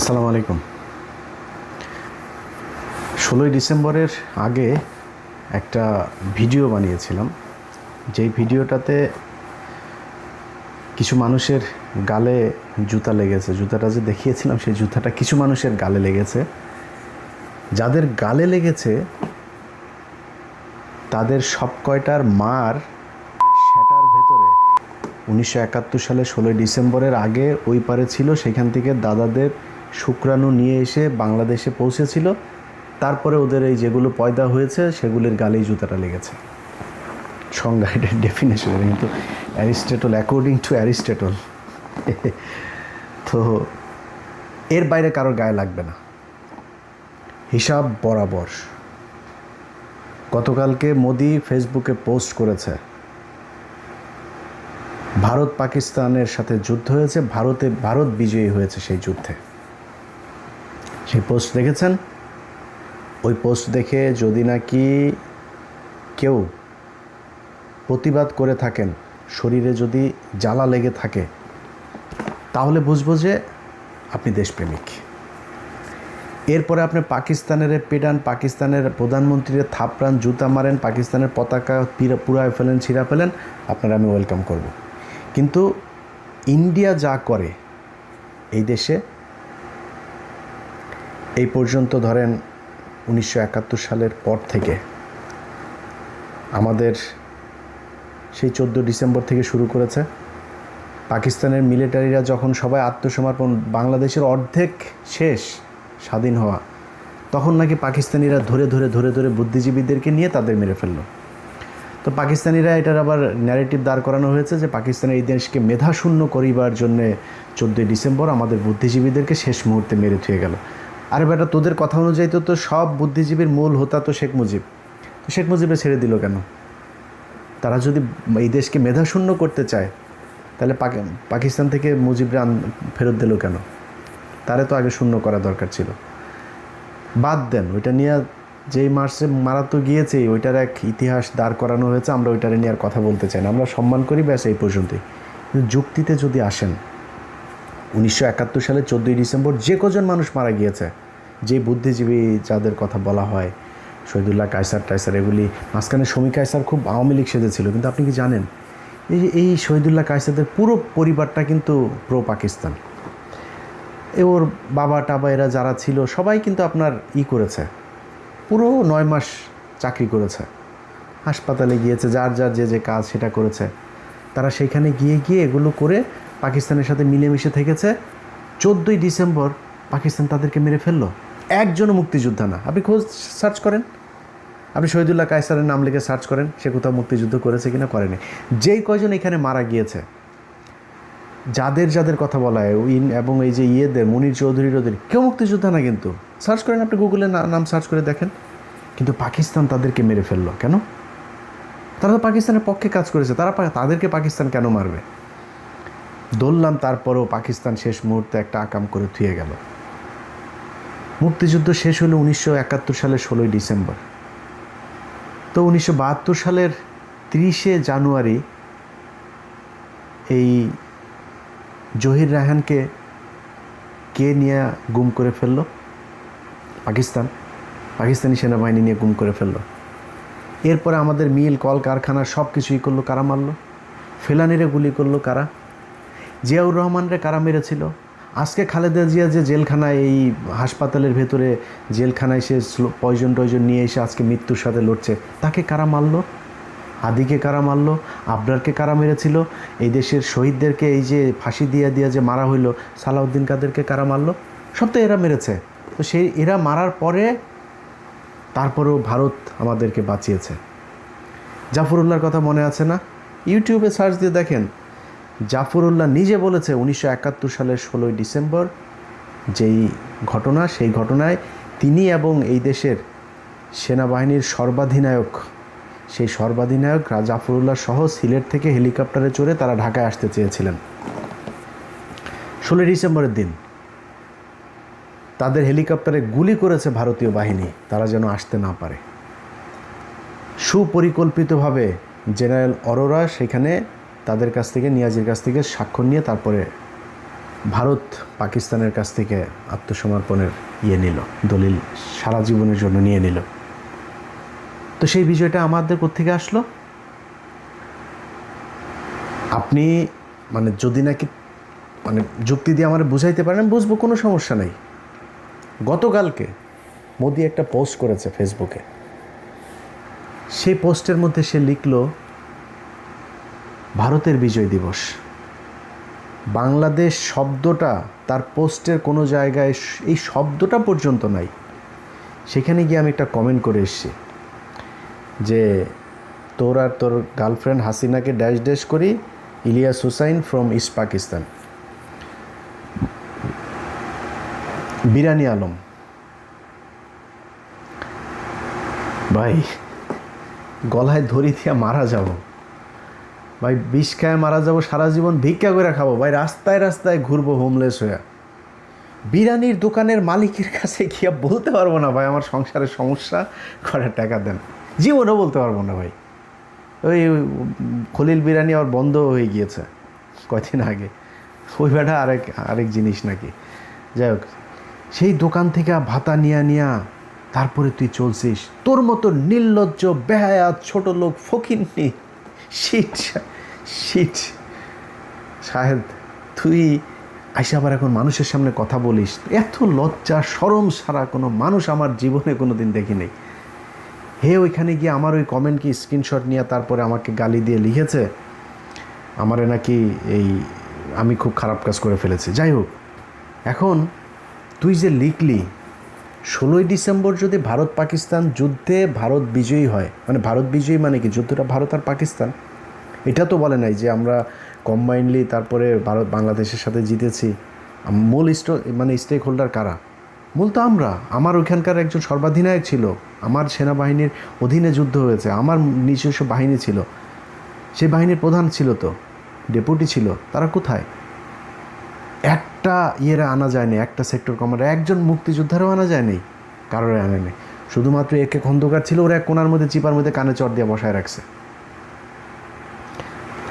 আসসালামু আলাইকুম। ষোলোই ডিসেম্বরের আগে একটা ভিডিও বানিয়েছিলাম। যেই ভিডিওটাতে কিছু মানুষের গালে জুতা লেগেছে। জুতাটা যে দেখিয়েছিলাম, সেই জুতাটা কিছু মানুষের গালে লেগেছে। যাদের গালে লেগেছে, তাদের সব কয়টার মার সেটার ভেতরে উনিশশো একাত্তর সালে ষোলোই ডিসেম্বরের আগে ওই পারে ছিল। সেখান থেকে দাদাদের শুক্রাণু নিয়ে এসে বাংলাদেশে পৌঁছেছিল। তারপরে ওদের এই যেগুলো পয়দা হয়েছে, সেগুলির গালেই জুতাটা লেগেছে। সংজ্ঞা এটার ডেফিনেশন কিন্তু অ্যারিস্টেটল অ্যাকর্ডিং টু অ্যারিস্টেটল। তো এর বাইরে কারোর গায়ে লাগবে না। হিসাব বরাবর। গতকালকে মোদি ফেসবুকে পোস্ট করেছে ভারত পাকিস্তানের সাথে যুদ্ধ হয়েছে, ভারতে, ভারত বিজয়ী হয়েছে সেই যুদ্ধে। সেই পোস্ট দেখেছেন? ওই পোস্ট দেখে যদি নাকি কেউ প্রতিবাদ করে থাকেন, শরীরে যদি জ্বালা লেগে থাকে, তাহলে বুঝব যে আপনি দেশপ্রেমিক। এরপরে আপনি পাকিস্তানের পেডান, পাকিস্তানের প্রধানমন্ত্রীর থাপড়ান, জুতা মারেন, পাকিস্তানের পতাকা পিরা- পুরায় ফেলেন, ছিঁড়া ফেলেন, আপনারা আমি ওয়েলকাম করব। কিন্তু ইন্ডিয়া যা করে, এই দেশে এই পর্যন্ত ধরেন উনিশশো একাত্তর সালের পর থেকে আমাদের সেই চোদ্দ ডিসেম্বর থেকে শুরু করেছে। পাকিস্তানের মিলিটারিরা যখন সবাই আত্মসমর্পণ, বাংলাদেশের অর্ধেক শেষ স্বাধীন হওয়া, তখন নাকি পাকিস্তানিরা ধরে ধরে ধরে ধরে বুদ্ধিজীবীদেরকে নিয়ে তাদের মেরে ফেলল। তো পাকিস্তানিরা এটার আবার ন্যারেটিভ দাঁড় করানো হয়েছে যে পাকিস্তানের এই দেশকে মেধাশূন্য করিবার জন্যে চোদ্দোই ডিসেম্বর আমাদের বুদ্ধিজীবীদেরকে শেষ মুহূর্তে মেরে থুয়ে গেল। আরে বেটা, তোদের কথা অনুযায়ী তো তো সব বুদ্ধিজীবীর মূল হোতা তো শেখ মুজিব। শেখ মুজিবে ছেড়ে দিল কেন? তারা যদি এই দেশকে মেধাশূন্য করতে চায়, তাহলে পাকিস্তান থেকে মুজিবরা ফেরত দিল কেন? তারে তো আগে শূন্য করা দরকার ছিল। বাদ দেন, ওইটা নিয়ে যেই মার্চে মারা তো গিয়েছেই, ওইটার এক ইতিহাস দাঁড় করানো হয়েছে, আমরা ওইটারে নিয়ে আর কথা বলতে চাই না। আমরা সম্মান করি ব্যাস এই পর্যন্তই। কিন্তু যুক্তিতে যদি আসেন, উনিশশো একাত্তর সালে চোদ্দোই ডিসেম্বর যে কজন মানুষ মারা গিয়েছে যে বুদ্ধিজীবী যাদের কথা বলা হয়, শহীদুল্লাহ, কায়সার টাইসার এগুলি, মাঝখানে শমী কায়সার খুব আওয়ামী লীগ সেজেছিল, কিন্তু আপনি কি জানেন? এই এই শহীদুল্লাহ কায়সারদের পুরো পরিবারটা কিন্তু প্রো পাকিস্তান এ ওর বাবা টাবা এরা যারা ছিল, সবাই কিন্তু আপনার ই করেছে। পুরো নয় মাস চাকরি করেছে। হাসপাতালে গিয়েছে, যার যার যে যে কাজ সেটা করেছে। তারা সেখানে গিয়ে গিয়ে এগুলো করে পাকিস্তানের সাথে মিলেমিশে থেকেছে। চোদ্দোই ডিসেম্বর পাকিস্তান তাদেরকে মেরে ফেলল। একজনও মুক্তিযোদ্ধা না। আপনি খোঁজ সার্চ করেন। আপনি শহীদুল্লাহ কায়সারের নাম লিখে সার্চ করেন, সে কোথাও মুক্তিযুদ্ধ করেছে কিনা করেনি। যেই কয়জন এখানে মারা গিয়েছে, যাদের যাদের কথা বলা হয় ইন এবং এই যে ইয়েদের, মুনির চৌধুরীর ওদের কেউ মুক্তিযোদ্ধা না কিন্তু। সার্চ করেন আপনি গুগলে নাম সার্চ করে দেখেন। কিন্তু পাকিস্তান তাদেরকে মেরে ফেলল কেন? তারা তো পাকিস্তানের পক্ষে কাজ করেছে, তারা তাদেরকে পাকিস্তান কেন মারবে? দৌড়লাম তারপরেও পাকিস্তান শেষ মুহূর্তে একটা আকাম করে থুয়ে গেল। মুক্তিযুদ্ধ শেষ হলো উনিশশো একাত্তর সালের ষোলোই ডিসেম্বর। তো উনিশশো বাহাত্তর সালের তিরিশে জানুয়ারি এই জহির রায়হানকে কে নিয়ে গুম করে ফেলল? পাকিস্তান। পাকিস্তানি সেনাবাহিনী নিয়ে গুম করে ফেলল। এরপরে আমাদের মিল কল কারখানা সব কিছুই করল, কারা মারলো? ফেলানিরে গুলি করল কারা? জিয়াউর রহমানরে কারা মেরেছিল? আজকে খালেদা জিয়া যে জেলখানায়, এই হাসপাতালের ভেতরে জেলখানায় সে পয়জন টয়জন নিয়ে এসে আজকে মৃত্যুর সাথে লড়ছে, তাকে কারা মারলো? আদিকে কারা মারলো? আবরারকে কারা মেরেছিল? এই দেশের শহীদদেরকে, এই যে ফাঁসি দিয়া দিয়া যে মারা হইল, সালাউদ্দিন কাদেরকে কারা মারলো? সব তো এরা মেরেছে। তো সেই, এরা মারার পরে তারপরেও ভারত আমাদেরকে বাঁচিয়েছে। জাফরুল্লাহর কথা মনে আছে না? ইউটিউবে সার্চ দিয়ে দেখেন জাফরুল্লাহ নিজে বলেছে উনিশশো একাত্তর সালের ষোলোই ডিসেম্বর যেই ঘটনা, সেই ঘটনায় তিনি এবং এই দেশের সেনাবাহিনীর সর্বাধিনায়ক, সেই সর্বাধিনায়ক জাফরুল্লাহ সহ সিলেট থেকে হেলিকপ্টারে চড়ে তারা ঢাকায় আসতে চেয়েছিলেন। ষোলোই ডিসেম্বরের দিন তাদের হেলিকপ্টারে গুলি করেছে ভারতীয় বাহিনী, তারা যেন আসতে না পারে। সুপরিকল্পিতভাবে জেনারেল অরোরা সেখানে তাদের কাছ থেকে, নিয়াজির কাছ থেকে স্বাক্ষর নিয়ে তারপরে ভারত পাকিস্তানের কাছ থেকে আত্মসমর্পণের ইয়ে নিল, দলিল সারা জীবনের জন্য নিয়ে নিল। তো সেই বিষয়টা আমাদের কোথেকে আসলো? আপনি মানে যদি নাকি মানে যুক্তি দিয়ে আমার বুঝাইতে পারেন বুঝব, কোনো সমস্যা নেই। গতকালকে মোদি একটা পোস্ট করেছে ফেসবুকে। সেই পোস্টের মধ্যে সে লিখল ভারতের বিজয় দিবস। বাংলাদেশ শব্দটা তার পোস্টের কোনো জায়গায় এই শব্দটা পর্যন্ত নাই। সেখানে গিয়ে আমি একটা কমেন্ট করে এসেছি যে, তোর আর তোর গার্লফ্রেন্ড হাসিনাকে ড্যাশ ড্যাশ করি, ইলিয়াস হুসাইন ফ্রম ইস্ট পাকিস্তান বিরানি আলম, ভাই, গলায় ধরি দিয়ে মারা যাব। ভাই, বিষ খায় মারা যাব, সারা জীবন ভিক্ষা করে খাব। ভাই, রাস্তায় রাস্তায় ঘুরবো হোমলেস হয়ে। বিরিয়ানির দোকানের মালিকের কাছে গিয়ে বলতে পারব না, ভাই, আমার সংসারের সমস্যা করে টাকা দেন। জীবনও বলতে পারব না, ভাই। ওই খলিল বিরিয়ানি আর বন্ধ হয়ে গিয়েছে কয়দিন আগে। ওই বেটা আরেক আরেক জিনিস নাকি। যাই হোক, সেই দোকান থেকে ভাতা নিয়া নিয়া তারপরে তুই চলছিস। তোর মতো নির্লজ্জ, বেহায়া, ছোট লোক, ফকিন্নি শিট শিট। সাহেব, তুই আইসা আবার এখন মানুষের সামনে কথা বলিস। এত লজ্জা, সরম সারা কোনো মানুষ আমার জীবনে কোনো দিন দেখি নেই হে, ওইখানে গিয়ে আমার ওই কমেন্টকে স্ক্রিনশট নিয়ে তারপরে আমাকে গালি দিয়ে লিখেছে? আমারে নাকি এই আমি খুব খারাপ কাজ করে ফেলেছি। যাই হোক, এখন তুই যে লিখলি ষোলোই ডিসেম্বর যদি ভারত পাকিস্তান যুদ্ধে ভারত বিজয়ী হয় মানে ভারত বিজয়ী মানে কি? যুদ্ধটা ভারত আর পাকিস্তান? এটা তো বলে নাই যে আমরা কম্বাইনলি তারপরে ভারত বাংলাদেশের সাথে জিতেছি। মূল স্টো মানে স্টেক হোল্ডার কারা? মূল তো আমরা। আমার ওইখানকার একজন সর্বাধিনায়ক ছিল। আমার সেনাবাহিনীর অধীনে যুদ্ধ হয়েছে। আমার নিজস্ব বাহিনী ছিল। সেই বাহিনীর প্রধান ছিল তো। ডেপুটি ছিল। তারা কোথায়? একটা ইয়েরা আনা যায়নি, একটা সেক্টর কমান্ডার একজন মুক্তিযোদ্ধারও আনা যায়নি কারোর আনে নেই শুধুমাত্র একে খন্দকার ছিল, ওরা এক কোনার মধ্যে, চিপার মধ্যে কানে চট দিয়ে বসায় রাখছে।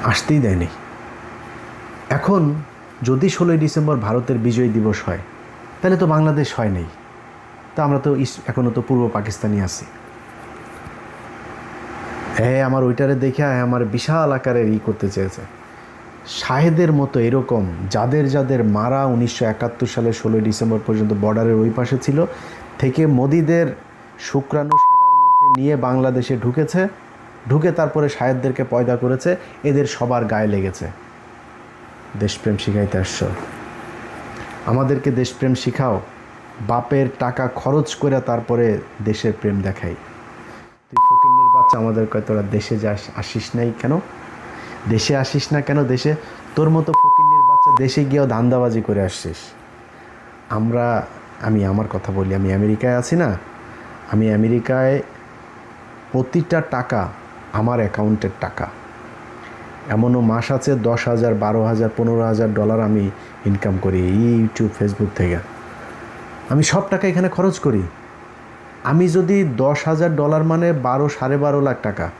আসতেই দেয়নি। এখন যদি ষোলোই ডিসেম্বর ভারতের বিজয় দিবস হয়, তাহলে তো বাংলাদেশ হয় নেই। তা আমরা তো এখনও তো পূর্ব পাকিস্তানি আছি। হ্যাঁ আমার ওইটারে দেখে আমার বিশাল আকারের ই করতে চেয়েছে। শাহেদের মতো এরকম যাদের যাদের মারা উনিশশো একাত্তর সালে ষোলোই ডিসেম্বর পর্যন্ত বর্ডারের ওই পাশে ছিল, থেকে মোদিদের শুক্রাণু নিয়ে বাংলাদেশে ঢুকেছে, ঢুকে তারপরে শাহেদদেরকে পয়দা করেছে, এদের সবার গায়ে লেগেছে। দেশপ্রেম শিখাইতে আসছো। আমাদেরকে দেশপ্রেম শিখাও, বাপের টাকা খরচ করে তারপরে দেশের প্রেম দেখাই। তুই ফকিন্নির বাচ্চা, আমাদের কয় তোরা দেশে যাস, আসিস নাই কেন? দেশে আসিস না কেন? দেশে তোর মতো ফকিন্নির বাচ্চা দেশে গিয়েও ধান্দাবাজি করে আসছিস। আমরা, আমি আমার কথা বলি, আমি আমেরিকায় আছি না? আমি আমেরিকায় প্রতিটা টাকা আমার অ্যাকাউন্টের টাকা। এমনও মাস আছে দশ হাজার, বারো হাজার, পনেরো হাজার ডলার আমি ইনকাম করি ইউটিউব, ফেসবুক থেকে। আমি সব টাকা এখানে খরচ করি। আমি যদি দশ হাজার ডলার মানে বারো, সাড়ে বারো লাখ টাকা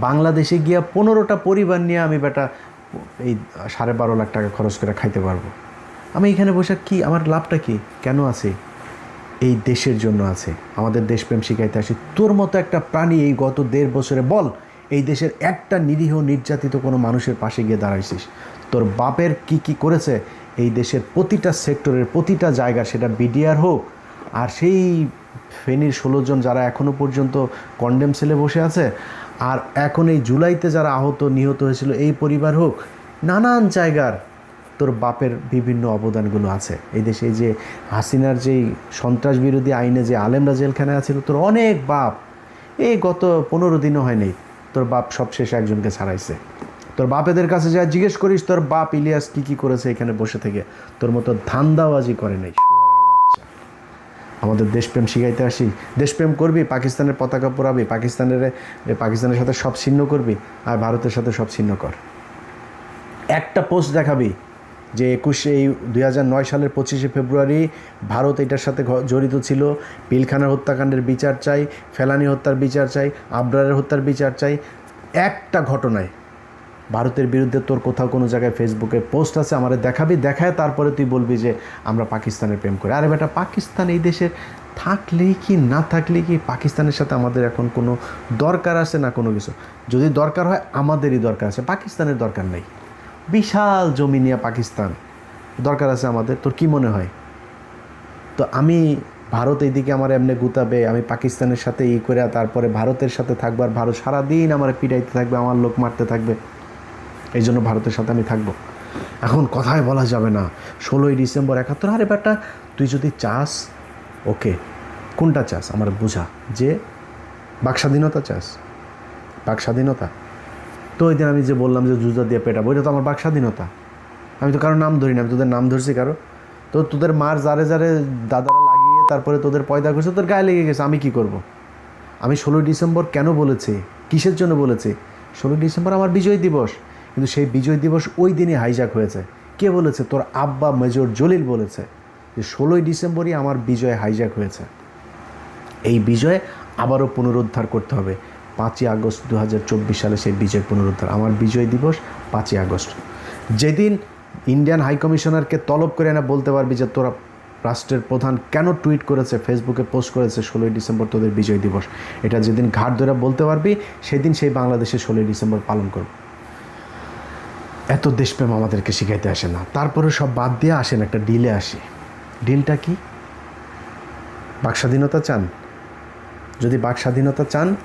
বাংলাদেশে গিয়া পনেরোটা পরিবার নিয়ে আমি বেটা এই সাড়ে বারো লাখ টাকা খরচ করে খাইতে পারব। আমি এখানে বসে কি, আমার লাভটা কি? কেন আছে? এই দেশের জন্য আছে। আমাদের দেশপ্রেম শিখাইতে আসি। তোর মতো একটা প্রাণী এই গত দেড় বছরে বল, এই দেশের একটা নিরীহ, নির্যাতিত কোনো মানুষের পাশে গিয়ে দাঁড়াইছিস। তোর বাপের কি কি করেছে? এই দেশের প্রতিটা সেক্টরের প্রতিটা জায়গা, সেটা বিডিআর হোক, আর সেই ফেনীর ষোলো জন যারা এখনও পর্যন্ত কন্ডেম সেলে বসে আছে আর এখন এই জুলাইতে যারা আহত, নিহত হয়েছিল এই পরিবার হোক, নানান জায়গার তোর বাপের বিভিন্ন অবদানগুলো আছে। এই দেশে যে হাসিনার যেই সন্ত্রাস বিরোধী আইনে যে আলেমরা জেলখানায় আছিল, তোর অনেক বাপ, এই গত পনেরো দিনও হয়নি তোর বাপ সবশেষে একজনকে ছাড়াইছে। তোর বাপেদের কাছে যা জিজ্ঞেস করিস, তোর বাপ ইলিয়াস কি কি করেছে এখানে বসে থেকে, তোর মতো ধান্দাবাজি করে নেই। আমাদের দেশপ্রেম শিখাইতে আসি। দেশপ্রেম করবি, পাকিস্তানের পতাকা পোড়াবি, পাকিস্তানের পাকিস্তানের সাথে সব ছিন্ন করবি আর ভারতের সাথে সব ছিন্ন কর। একটা পোস্ট দেখাবি যে একুশে এই দুই নয় সালের পঁচিশে ফেব্রুয়ারি ভারত এটার সাথে জড়িত ছিল। পিলখানার হত্যাকাণ্ডের বিচার চাই, ফেলানি হত্যার বিচার চাই, আবরারের হত্যার বিচার চাই। একটা ঘটনায় ভারতের বিরুদ্ধে তোর কোথাও কোনো জায়গায় ফেসবুকে পোস্ট আছে, আমার দেখাবি, দেখায় তারপরে তুই বলবি যে আমরা পাকিস্তানের প্রেম করি। আরে বেটা, পাকিস্তান এই দেশের থাকলেই কি না থাকলেই কি পাকিস্তানের সাথে আমাদের এখন কোনো দরকার আছে না কোনো কিছু? যদি দরকার হয়, আমাদেরই দরকার আছে, পাকিস্তানের দরকার নেই। বিশাল জমি নিয়ে পাকিস্তান, দরকার আছে আমাদের, তোর কি মনে হয়? তো আমি ভারত এইদিকে আমার এমনি গুতাবে, আমি পাকিস্তানের সাথে ই করে তারপরে ভারতের সাথে থাকব আর ভারত সারাদিন আমার পিটাইতে থাকবে, আমার লোক মারতে থাকবে। এই জন্য ভারতের সাথে আমি থাকব। এখন কথায় বলা যাবে না, ষোলোই ডিসেম্বর একাত্তর। আরে বেটা তুই যদি চাস, ওকে, কোনটা চাস? আমার বোঝা যে বাক স্বাধীনতা চাস। বাক স্বাধীনতা তো ওই দিন আমি যে বললাম যে জুজা দিয়ে পেটাবো, ওইটা তো আমার বাক স্বাধীনতা আমি তো কারও নাম ধরি না, আমি তোদের নাম ধরছি কারও। তো তোদের মার যারে যারে দাদারা লাগিয়ে তারপরে তোদের পয়দা করছে তোর গায়ে লেগে গেছে, আমি কি করব। আমি ষোলোই ডিসেম্বর কেন বলেছি? কিসের জন্য বলেছি? ষোলোই ডিসেম্বর আমার বিজয় দিবস। কিন্তু সেই বিজয় দিবস ওই দিনই হাইজাক হয়েছে। কে বলেছে? তোর আব্বা মেজর জলিল বলেছে যে, ষোলোই ডিসেম্বরই আমার বিজয় হাইজাক হয়েছে। এই বিজয় আবারও পুনরুদ্ধার করতে হবে। পাঁচই আগস্ট দু হাজার চব্বিশ সালে সেই বিজয় পুনরুদ্ধার। আমার বিজয় দিবস পাঁচই আগস্ট। যেদিন ইন্ডিয়ান হাই কমিশনারকে তলব করে এনে বলতে পারবি যে, তোরা রাষ্ট্রের প্রধান কেন টুইট করেছে ফেসবুকে পোস্ট করেছে ষোলোই ডিসেম্বর তোদের বিজয় দিবস? এটা যেদিন ঘাট ধরে বলতে পারবি, সেদিন সেই বাংলাদেশে ষোলোই ডিসেম্বর পালন করব। এত দেশপ্রেম আমাদেরকে শিখাইতে আসে না। তারপরে সব বাদ দিয়ে আসেন একটা ডিলে আসি। ডিলটা কি? বাক স্বাধীনতা চান? যদি বাক স্বাধীনতা চান,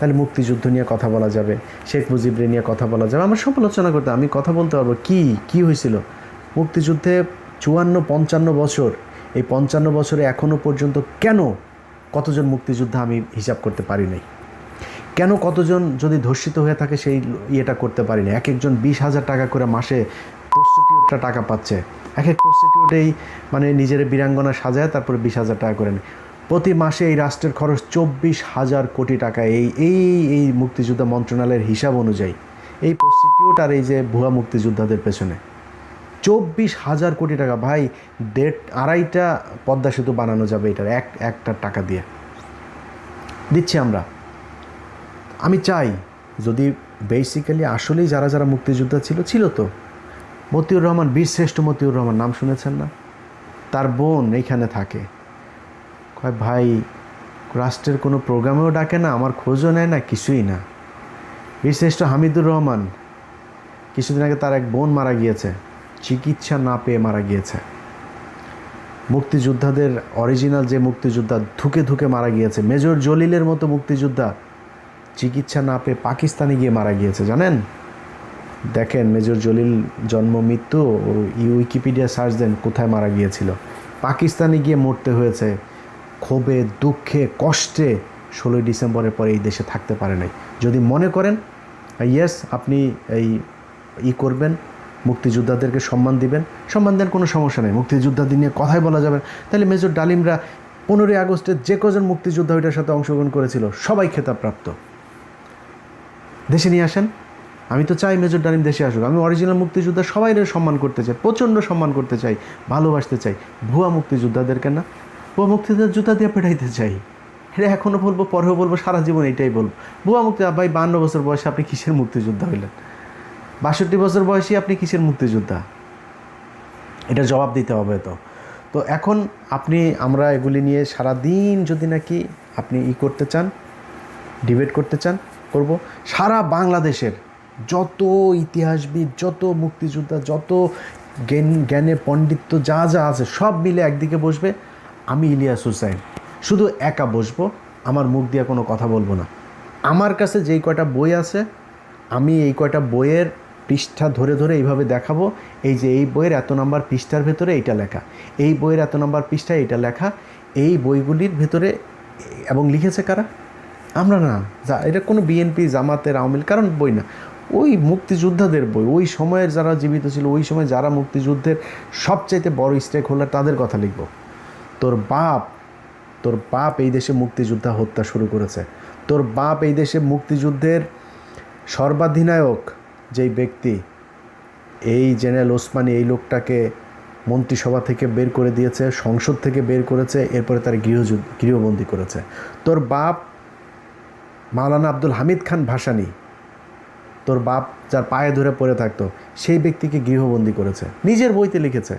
তাহলে মুক্তিযুদ্ধ নিয়ে কথা বলা যাবে, শেখ মুজিবরে নিয়ে কথা বলা যাবে। আমার সমালোচনা করতে আমি কথা বলতে পারব। কি? কি হয়েছিল? মুক্তিযুদ্ধে চুয়ান্ন, পঞ্চান্ন বছর, এই পঞ্চান্ন বছরে এখনও পর্যন্ত কেন কতজন মুক্তিযোদ্ধা আমি হিসাব করতে পারি নাই? কেন কতজন যদি ধর্ষিত হয়ে থাকে সেই ইয়েটা করতে পারি না এক একজন বিশ হাজার টাকা করে মাসে প্রস্টিটিউটটা টাকা পাচ্ছে। এক এক প্রস্টিটিউটেই মানে নিজের বীরাঙ্গনা সাজায়, তারপরে বিশ হাজার টাকা করে নেয়। প্রতি মাসে এই রাষ্ট্রের খরচ চব্বিশ হাজার কোটি টাকা। এই এই এই মুক্তিযোদ্ধা মন্ত্রণালয়ের হিসাব অনুযায়ী এই প্রস্টিটিউট আর এই যে ভুয়া মুক্তিযোদ্ধাদের পেছনে। চব্বিশ হাজার কোটি টাকা। ভাই, দেড়, আড়াইটা পদ্মা সেতু বানানো যাবে এটার। এক, একটা টাকা দিয়ে। দিচ্ছি আমরা। আমি চাই যদি বেসিক্যালি আসলেই যারা যারা মুক্তিযোদ্ধা ছিল ছিল তো। মতিউর রহমান বীরশ্রেষ্ঠ মতিউর রহমান, নাম শুনেছেন না? তার বোন এইখানে থাকে। কয়, ভাই, রাষ্ট্রের কোনো প্রোগ্রামেও ডাকে না, আমার খোঁজও নেয় না, কিছুই না। বীরশ্রেষ্ঠ হামিদুর রহমান কিছুদিন আগে তার এক বোন মারা গিয়েছে, চিকিৎসা না পেয়ে মারা গিয়েছে। মুক্তিযোদ্ধাদের অরিজিনাল যে মুক্তিযোদ্ধা ধুকে ধুকে মারা গিয়েছে, মেজর জলিলের মতো মুক্তিযোদ্ধা চিকিৎসা না পেয়ে পাকিস্তানে গিয়ে মারা গিয়েছে, জানেন? দেখেন, মেজর জলিল জন্ম, মৃত্যু উইকিপিডিয়া সার্চ দেন কোথায় মারা গিয়েছিল। পাকিস্তানে গিয়ে মরতে হয়েছে, ক্ষোভে, দুঃখে, কষ্টে ষোলোই ডিসেম্বরের পরে এই দেশে থাকতে পারে নাই। যদি মনে করেন ইয়েস আপনি এই ই করবেন, মুক্তিযোদ্ধাদেরকে সম্মান দিবেন। সম্মান দেন কোনো সমস্যা নেই, মুক্তিযোদ্ধাদের নিয়ে কথাই বলা যাবে তাহলে মেজর ডালিমরা পনেরোই আগস্টে যে কজন মুক্তিযোদ্ধা ওইটার সাথে অংশগ্রহণ করেছিল, সবাই খেতাবপ্রাপ্ত। দেশে নিয়ে আসেন? আমি তো চাই মেজর ডালিম দেশে আসুক। আমি অরিজিনাল মুক্তিযোদ্ধা সবাই সম্মান করতে চাই, প্রচণ্ড সম্মান করতে চাই, ভালোবাসতে চাই। ভুয়া মুক্তিযোদ্ধাদেরকে না? ভুয়া মুক্তিযোদ্ধার জুতা দিয়ে পেটাইতে চাই। এটা এখনও বলব, পরেও বলব, সারা জীবন এটাই বলব। ভুয়া মুক্তি ভাই, বান্ন বছর বয়সে আপনি কিসের মুক্তিযোদ্ধা হইলেন? বাষট্টি বছর বয়সী আপনি কিসের মুক্তিযোদ্ধা? এটা জবাব দিতে হবে তো। তো এখন আপনি, আমরা এগুলি নিয়ে সারা দিন যদি নাকি আপনি ই করতে চান ডিবেট করতে চান করব। সারা বাংলাদেশের যত ইতিহাসবিদ, যত মুক্তিযোদ্ধা, যত জ্ঞান, জ্ঞানে পণ্ডিত্য যা যা আছে, সব মিলে একদিকে বসবে। আমি ইলিয়াস হুসাইন। শুধু একা বসবো, আমার মুখ দিয়ে কোনো কথা বলব না। আমার কাছে যেই কয়টা বই আছে, আমি এই কয়টা বইয়ের পৃষ্ঠা ধরে ধরে এইভাবে দেখাবো। এই যে এই বইয়ের এত নম্বর পৃষ্ঠার ভেতরে এইটা লেখা। এই বইয়ের এত নম্বর পৃষ্ঠায় এইটা লেখা। এই বইগুলির ভেতরে, এবং লিখেছে কারা? আমরা না, যা, এটা কোনো বিএনপি জামাতের আওয়ামী কারণ বই না, ওই মুক্তিযোদ্ধাদের বই, ওই সময়ের যারা জীবিত ছিল, ওই সময় যারা মুক্তিযুদ্ধের সবচাইতে বড় স্টেক হোল্ডার তাদের কথা লিখব। তোর বাপ তোর বাপ এই দেশে মুক্তিযোদ্ধা হত্যা শুরু করেছে। তোর বাপ এই দেশে মুক্তিযুদ্ধের সর্বাধিনায়ক যেই ব্যক্তি, এই জেনারেল ওসমানী এই লোকটাকে মন্ত্রিসভা থেকে বের করে দিয়েছে, সংসদ থেকে বের করেছে, এরপরে তার গৃহযুদ্ধ, গৃহবন্দী করেছে। তোর বাপ মাওলানা আব্দুল হামিদ খান ভাসানী, তোর বাপ যার পায়ে ধরে পড়ে থাকতো, সেই ব্যক্তিকে গৃহবন্দী করেছে, নিজের বইতে লিখেছে।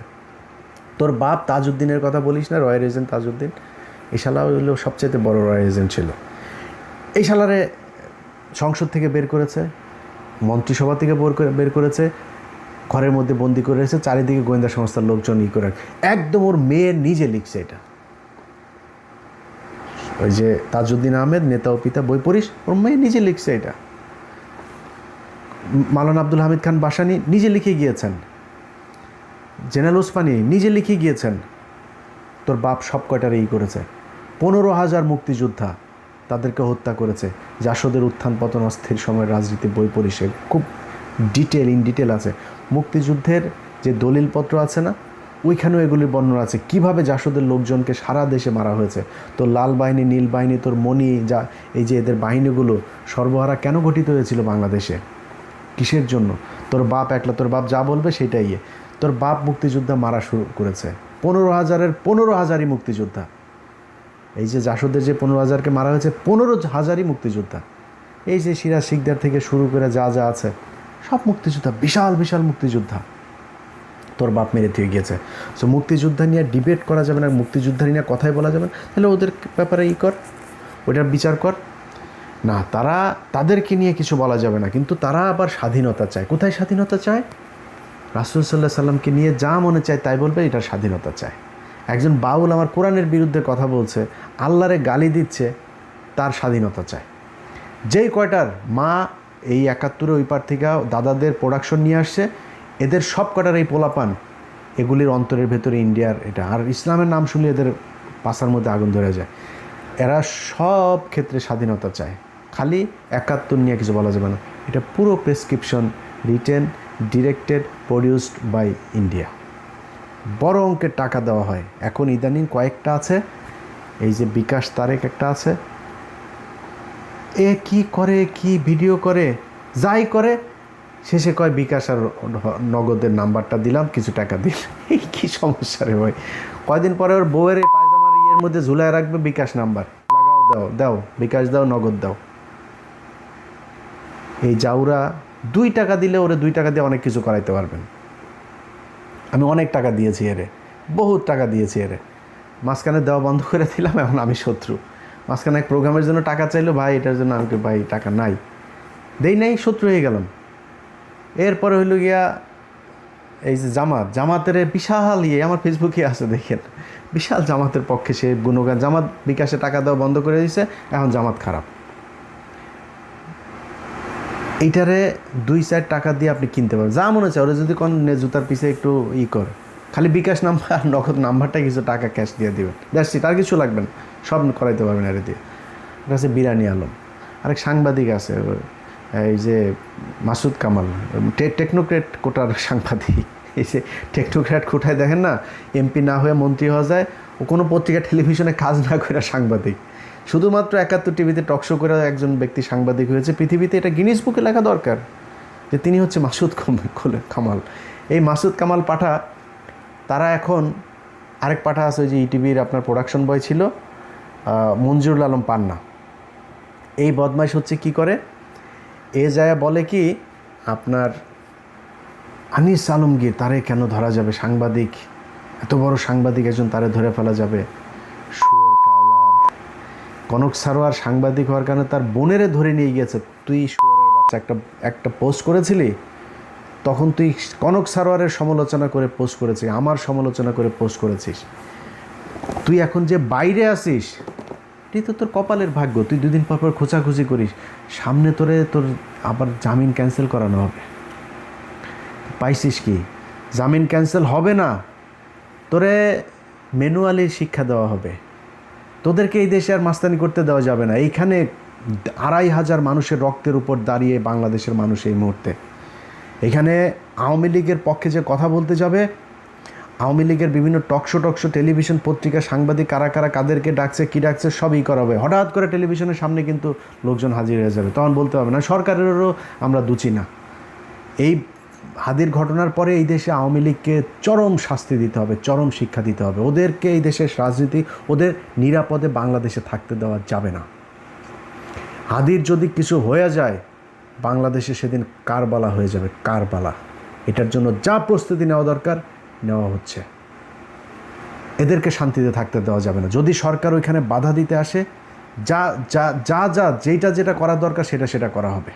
তোর বাপ তাজউদ্দিনের কথা বলিস না রয়্যাল এজেন্ট তাজউদ্দিন? এই শালা হলো সবচেয়ে বড় রয়্যাল এজেন্ট ছিল। এই শালারে সংসদ থেকে বের করেছে, মন্ত্রিসভা থেকে বের করে, বের করেছে, ঘরের মধ্যে বন্দি করে রেখেছে, চারিদিকে গোয়েন্দা সংস্থার লোকজন ই করে। একদম ওর মেয়ে নিজে লিখছে এটা। ওই যে তাজউদ্দিন আহমেদ, নেতা ও পিতা বই পড়িস, ওর মেয়ে নিজে লিখছে এটা। মালানা আব্দুল হামিদ খান বাসানি নিজে লিখে গিয়েছেন। জেনারেল ওসমানি নিজে লিখে গিয়েছেন। তোর বাপ সব কয়টার এই করেছে। পনেরো হাজার মুক্তিযোদ্ধা তাদেরকে হত্যা করেছে। জাসদের উত্থান পতন অস্থির সময়ের রাজনীতি বই পড়িসে। খুব ডিটেল ইন ডিটেল আছে। মুক্তিযুদ্ধের যে দলিলপত্র আছে না ওইখানেও এগুলির বর্ণনা আছে। কীভাবে জাসদের লোকজনকে সারা দেশে মারা হয়েছে? তোর লাল বাহিনী, নীল বাহিনী, তোর মণি, যা, এই যে এদের বাহিনীগুলো সর্বহারা কেন গঠিত হয়েছিল বাংলাদেশে? কিসের জন্য? তোর বাপ একলা, তোর বাপ যা বলবে সেটাই তোর বাপ মুক্তিযোদ্ধা মারা শুরু করেছে। পনেরো হাজারের পনেরো হাজারই মুক্তিযোদ্ধা। এই যে জাসদের যে পনেরো হাজারকে মারা হয়েছে, পনেরো হাজারই মুক্তিযোদ্ধা। এই যে সিরাজ শিকদার থেকে শুরু করে যা যা আছে, সব মুক্তিযোদ্ধা, বিশাল বিশাল মুক্তিযোদ্ধা। তোর বাপ মেরে দিয়ে গিয়েছে। সো মুক্তিযোদ্ধা নিয়ে ডিবেট করা যাবে না, মুক্তিযোদ্ধা নিয়ে কথাই বলা যাবে না। তাহলে ওদের ব্যাপারে ই কর, ওটার বিচার কর। না, তারা তাদেরকে নিয়ে কিছু বলা যাবে না, কিন্তু তারা আবার স্বাধীনতা চায়। কোথায় স্বাধীনতা চায়? রাসুল সাল্লাহ সাল্লামকে নিয়ে যা মনে চায় তাই বলবে, এটা স্বাধীনতা চায়। একজন বাউল আমার কোরআনের বিরুদ্ধে কথা বলছে, আল্লাহরে গালি দিচ্ছে, তার স্বাধীনতা চায়। যেই কয়টার মা এই একাত্তরে ওই পার থেকে দাদাদের প্রোডাকশন নিয়ে আসছে এদের সব কটার এই পোলাপান, এগুলির অন্তরের ভেতরে ইন্ডিয়ার এটা। আর ইসলামের নাম শুনলে এদের পাশার মধ্যে আগুন ধরে যায়। এরা সব ক্ষেত্রে স্বাধীনতা চায়। খালি একাত্তর নিয়ে কিছু বলা যাবে না। এটা পুরো prescription written directed produced by India বড় অঙ্কের টাকা দেওয়া হয়। এখন ইদানিং কয়েকটা আছে। এই যে বিকাশ তারেক একটা আছে। এ কি করে, কি ভিডিও করে, যাই করে শেষে কয়, বিকাশ আর নগদের নাম্বারটা দিলাম, কিছু টাকা দিল এই কী সমস্যা রে ভাই? কয়দিন পরে ওর বউয়ের পায়জামার ইয়ের মধ্যে ঝুলায় রাখবে বিকাশ নাম্বার। লাগাও, দাও দাও, বিকাশ দাও, নগদ দাও। এই জাউরা দুই টাকা দিলে ওরে দুই টাকা দিয়ে অনেক কিছু করাইতে পারবেন। আমি অনেক টাকা দিয়েছি এরে, বহুত টাকা দিয়েছি এরে। মাঝখানে দেওয়া বন্ধ করে দিলাম, এখন আমি শত্রু। মাঝখানে এক প্রোগ্রামের জন্য টাকা চাইলো, ভাই, এটার জন্য আমাকে ভাই টাকা নাই। দেই নাই, শত্রু হয়ে গেলাম। এরপরে হইল গিয়া এই যে জামাত, জামাতের বিশাল ইয়ে আমার ফেসবুকে আছে দেখেন। বিশাল জামাতের পক্ষে সে গুণগান, জামাত বিকাশে টাকা দেওয়া বন্ধ করে দিয়েছে এখন জামাত খারাপ। এইটারে দুই চার টাকা দিয়ে আপনি কিনতে পারবেন। যা মনে হচ্ছে, ওরা যদি কোন জুতার পিছে একটু ই করে, খালি বিকাশ নাম্বার নগদ নাম্বারটা কিছু টাকা ক্যাশ দিয়ে দিবেন। ইট আর কিছু লাগবে না, সব করাইতে পারবেন এর দিয়ে। কাছে বিরানি আলম। আরেক সাংবাদিক আছে এই যে মাসুদ কামাল টেকনোক্রেট কোটার সাংবাদিক। এই যে টেকনোক্রেট কোটায় দেখেন না এমপি না হয়ে মন্ত্রী হওয়া যায়, ও কোনো পত্রিকা, টেলিভিশনে কাজ না করে সাংবাদিক। শুধুমাত্র একাত্তর টিভিতে টকশো করে একজন ব্যক্তি সাংবাদিক হয়েছে। পৃথিবীতে এটা গিনিস বুকে লেখা দরকার যে তিনি হচ্ছে মাসুদ কম- কামাল। এই মাসুদ কামাল পাঠা, তারা এখন আরেক পাঠা আছে যে ইটিভির আপনার প্রোডাকশন বয় ছিল মঞ্জুরুল আলম পান্না। এই বদমাইশ হচ্ছে কি করে? এ যায় বলে কি, আপনার আনিস আলমগীর, তারে কেন ধরা যাবে? সাংবাদিক, এত বড় সাংবাদিক একজন তারে ধরে ফেলা যাবে? কনক সারোয়ার সাংবাদিক হওয়ার কারণে তার বোনেরে ধরে নিয়ে গিয়েছে। তুই শুয়ারের বাচ্চা একটা একটা পোস্ট করেছিলি? তখন তুই কনক সারোয়ারের সমালোচনা করে পোস্ট করেছিস, আমার সমালোচনা করে পোস্ট করেছিস। তুই এখন যে বাইরে আসিস এটি তো তোর কপালের ভাগ্য। তুই দুদিন পর পর খোঁচাখুচি করিস। সামনে তোরে তোর আবার জামিন ক্যান্সেল করানো হবে। পাইছিস কি? জামিন ক্যান্সেল হবে না। তোরে ম্যানুয়ালি শিক্ষা দেওয়া হবে। তোদেরকে এই দেশে আর মাস্তানি করতে দেওয়া যাবে না। এইখানে আড়াই হাজার মানুষের রক্তের উপর দাঁড়িয়ে বাংলাদেশের মানুষ এই মুহূর্তে। এখানে আওয়ামী লীগের পক্ষে যে কথা বলতে যাবে আওয়ামী লীগের বিভিন্ন টকশো টকশো টেলিভিশন পত্রিকা, সাংবাদিক কারা কারা, কাদেরকে ডাকছে, কী ডাকছে, সবই করা হবে হঠাৎ করে টেলিভিশনের সামনে কিন্তু লোকজন হাজির হয়ে যাবে। তখন বলতে হবে না, সরকারেরও আমরা দুচি না। এই হাদির ঘটনার পরে এই দেশে আওয়ামী লীগকে চরম শাস্তি দিতে হবে, চরম শিক্ষা দিতে হবে। ওদেরকে এই দেশের রাজনীতি, ওদের নিরাপদে বাংলাদেশে থাকতে দেওয়া যাবে না। হাদির যদি কিছু হয়ে যায়, বাংলাদেশে সেদিন কারবালা হয়ে যাবে, কারবালা। এটার জন্য যা প্রস্তুতি নেওয়া দরকার নেওয়া হচ্ছে। এদেরকে শান্তিতে থাকতে দেওয়া যাবে না। যদি সরকার ওইখানে বাধা দিতে আসে, যা যা যা যা যেটা যেটা করা দরকার সেটা সেটা করা হবে।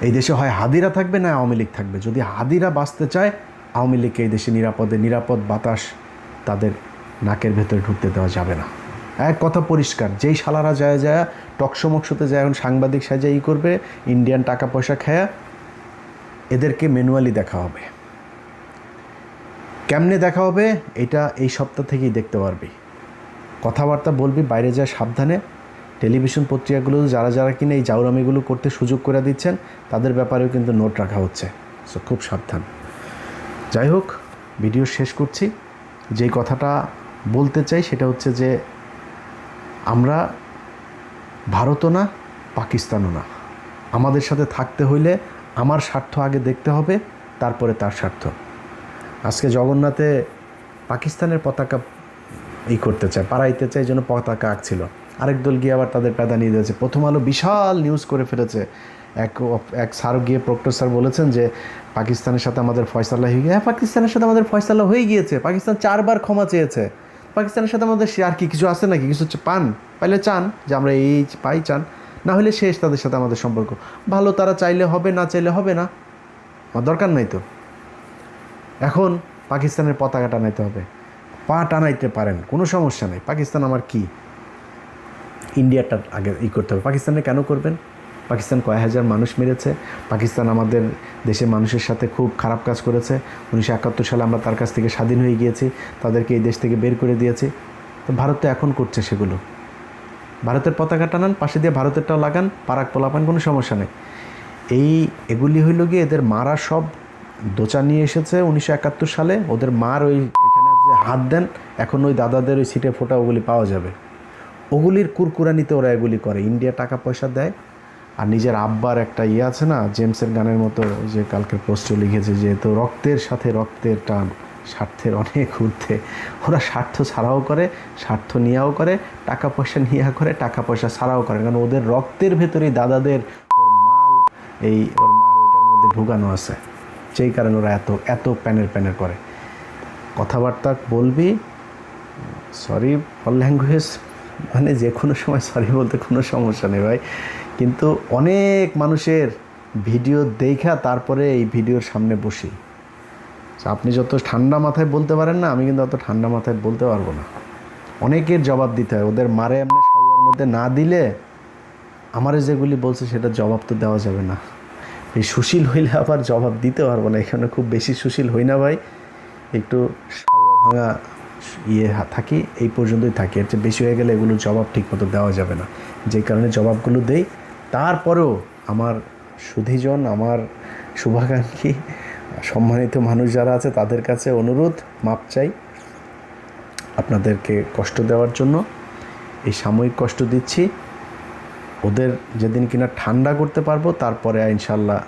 এই দেশে হয় হাদিরা থাকবে না আওয়ামী লীগ থাকবে। যদি হাদিরা বাঁচতে চায়, আওয়ামী লীগকে এই দেশে নিরাপদে, নিরাপদ বাতাস তাদের নাকের ভেতরে ঢুকতে দেওয়া যাবে না। এক কথা পরিষ্কার, যেই শালারা যায় যায় টকসমকসতে যায়, এখন সাংবাদিক সাজা ই করবে, ইন্ডিয়ান টাকা পয়সা খায়া, এদেরকে ম্যানুয়ালি দেখা হবে। কেমনে দেখা হবে, এটা এই সপ্তাহ থেকেই দেখতে পারবি। কথাবার্তা বলবি, বাইরে যায় সাবধানে। টেলিভিশন পত্রিকাগুলো যারা যারা কিনে এই জাউরামিগুলো করতে সুযোগ করে দিচ্ছেন, তাদের ব্যাপারেও কিন্তু নোট রাখা হচ্ছে। সো খুব সাবধান। যাই হোক ভিডিও শেষ করছি। যেই কথাটা বলতে চাই, সেটা হচ্ছে যে আমরা ভারতও না, পাকিস্তানও না। আমাদের সাথে থাকতে হইলে আমার স্বার্থ আগে দেখতে হবে, তারপরে তার স্বার্থ। আজকে জগন্নাথে পাকিস্তানের পতাকা ই করতে চায়, পাড়াইতে চায় যেন পতাকা আঁকছিল। আরেক দল গিয়ে আবার তাদের প্যাদা নিয়ে দিয়েছে প্রথম আলো বিশাল নিউজ করে ফেলেছে। এক এক স্যার গিয়ে প্রক্টর স্যার বলেছেন যে, পাকিস্তানের সাথে আমাদের ফয়সালা হয়ে গিয়ে হ্যাঁ পাকিস্তানের সাথে আমাদের ফয়সালা হয়ে গিয়েছে। পাকিস্তান চারবার ক্ষমা চেয়েছে। পাকিস্তানের সাথে আমাদের সে আর কি, কিছু আছে নাকি? কিছু হচ্ছে পান? পাইলে চান, যে আমরা এই পাই চান। না হলে শেষ তাদের সাথে আমাদের সম্পর্ক। ভালো তারা চাইলে হবে, না চাইলে হবে না। আমার দরকার নাই তো। এখন পাকিস্তানের পতাকা টানাইতে হবে। পা টানাইতে পারেন, কোনো সমস্যা নেই। পাকিস্তান আমার কি? ইন্ডিয়াটা আগে ই করতে হবে। পাকিস্তানে কেন করবেন? পাকিস্তান কয় হাজার মানুষ মেরেছে। পাকিস্তান আমাদের দেশের মানুষের সাথে খুব খারাপ কাজ করেছে। উনিশশো একাত্তর সালে আমরা তার কাছ থেকে স্বাধীন হয়ে গিয়েছি। তাদেরকে এই দেশ থেকে বের করে দিয়েছি। তো ভারত তো এখন করছে সেগুলো। ভারতের পতাকা টানান, পাশে দিয়ে ভারতেরটাও লাগান, পারাক পোলাপান, কোনো সমস্যা নেই। এই এগুলি হইল গিয়ে এদের মারা সব দোচা নিয়ে এসেছে উনিশশো একাত্তর সালে। ওদের মার ওই যে হাত দেন, এখন ওই দাদাদের ওই সিটে ফোটা ওগুলি পাওয়া যাবে। ওগুলির কুরকুরানিতে ওরা এগুলি করে। ইন্ডিয়া টাকা পয়সা দেয়। আর নিজের আব্বার একটা ইয়ে আছে না, জেমসের গানের মতো যে কালকের পোস্টে লিখেছে যে, তো রক্তের সাথে রক্তের টান, স্বার্থের অনেক ঊর্ধ্বে। ওরা স্বার্থ ছাড়াও করে, স্বার্থ নিয়েও করে, টাকা পয়সা নিয়ে করে, টাকা পয়সা ছাড়াও করে। কারণ ওদের রক্তের ভেতরেই দাদাদের ওর মাল, এই ওর মার ওইটার মধ্যে ঢুকানো আছে। সেই কারণে ওরা এত এত প্যানের প্যানের করে। কথাবার্তা বলবি সরি ফর ল্যাঙ্গুয়েজ মানে যে কোনো সময় সরি বলতে কোনো সমস্যা নেই ভাই। কিন্তু অনেক মানুষের ভিডিও দেখা তারপরে এই ভিডিওর সামনে বসি। আপনি যত ঠান্ডা মাথায় বলতে পারেন না, আমি কিন্তু অত ঠান্ডা মাথায় বলতে পারব না। অনেকের জবাব দিতে হয়, ওদের মারে এমনি সাউয়ার মধ্যে না দিলে আমারে যেগুলি বলছে সেটা জবাব তো দেওয়া যাবে না। এই সুশীল হইলে আবার জবাব দিতে পারব না, এখানে খুব বেশি সুশীল হই না ভাই। একটু ভাঙা ইয়ে থাকি, এই পর্যন্তই থাকি। চেয়ে বেশি হয়ে গেলে এগুলোর জবাব ঠিকমতো দেওয়া যাবে না। যে কারণে জবাবগুলো দেই। তারপরেও আমার সুধীজন, আমার শুভাকাঙ্ক্ষী, সম্মানিত মানুষ যারা আছে, তাদের কাছে অনুরোধ, মাপ চাই আপনাদেরকে কষ্ট দেওয়ার জন্য। এই সাময়িক কষ্ট দিচ্ছি। ওদের যেদিন কিনা ঠান্ডা করতে পারব, তারপরে ইনশাল্লাহ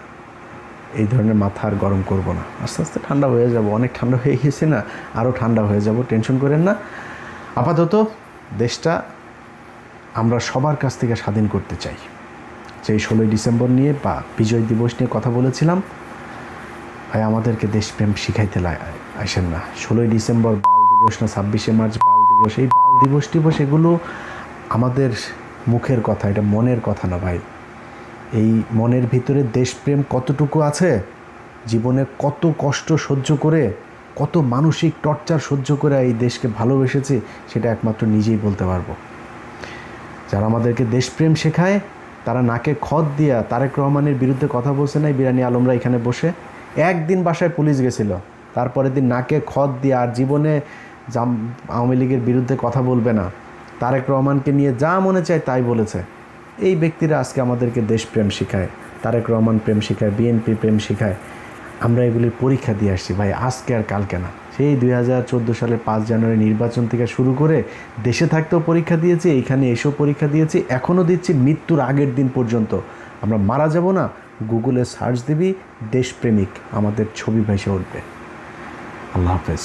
এই ধরনের মাথা আর গরম করব না। আস্তে আস্তে ঠান্ডা হয়ে যাব। অনেক ঠান্ডা হয়ে গেছে না আরও ঠান্ডা হয়ে যাব। টেনশন করেন না। আপাতত দেশটা আমরা সবার কাছ থেকে স্বাধীন করতে চাই। যে ষোলোই ডিসেম্বর নিয়ে বা বিজয় দিবস নিয়ে কথা বলেছিলাম, ভাই, আমাদেরকে দেশপ্রেম শিখাইতে আসেন না। ষোলোই ডিসেম্বর, বাল দিবস না ছাব্বিশে মার্চ, বাল দিবস। এই বাল দিবস টিবস এগুলো আমাদের মুখের কথা, এটা মনের কথা না ভাই। এই মনের ভিতরে দেশপ্রেম কতটুকু আছে? জীবনে কত কষ্ট সহ্য করে, কত মানসিক টর্চার সহ্য করে এই দেশকে ভালোবেসেছি, সেটা একমাত্র নিজেই বলতে পারব। যারা আমাদেরকে দেশপ্রেম শেখায়, তারা নাকে খত দিয়া তারেক রহমানের বিরুদ্ধে কথা বলছে না বিরানি আলমরা এখানে বসে। একদিন বাসায় পুলিশ গেছিল, তারপরের দিন নাকে খত দিয়ে আর জীবনে আওয়ামী লীগের বিরুদ্ধে কথা বলবে না। তারেক রহমানকে নিয়ে যা মনে চায় তাই বলেছে। এই ব্যক্তিরা আজকে আমাদেরকে দেশপ্রেম শেখায়, তারেক রহমান প্রেম শেখায়, বিএনপি প্রেম শেখায়। আমরা এগুলির পরীক্ষা দিয়ে আসছি, ভাই, আজকে আর কালকে না। সেই দুই হাজার চোদ্দ সালের পাঁচ জানুয়ারি নির্বাচন থেকে শুরু করে দেশে থাকতেও পরীক্ষা দিয়েছি, এইখানে এসেও পরীক্ষা দিয়েছি এখনও দিচ্ছি মৃত্যুর আগের দিন পর্যন্ত। আমরা মারা যাব না, গুগলে সার্চ দিবি, দেশপ্রেমিক, আমাদের ছবি ভেসে উঠবে। আল্লাহ হাফেজ।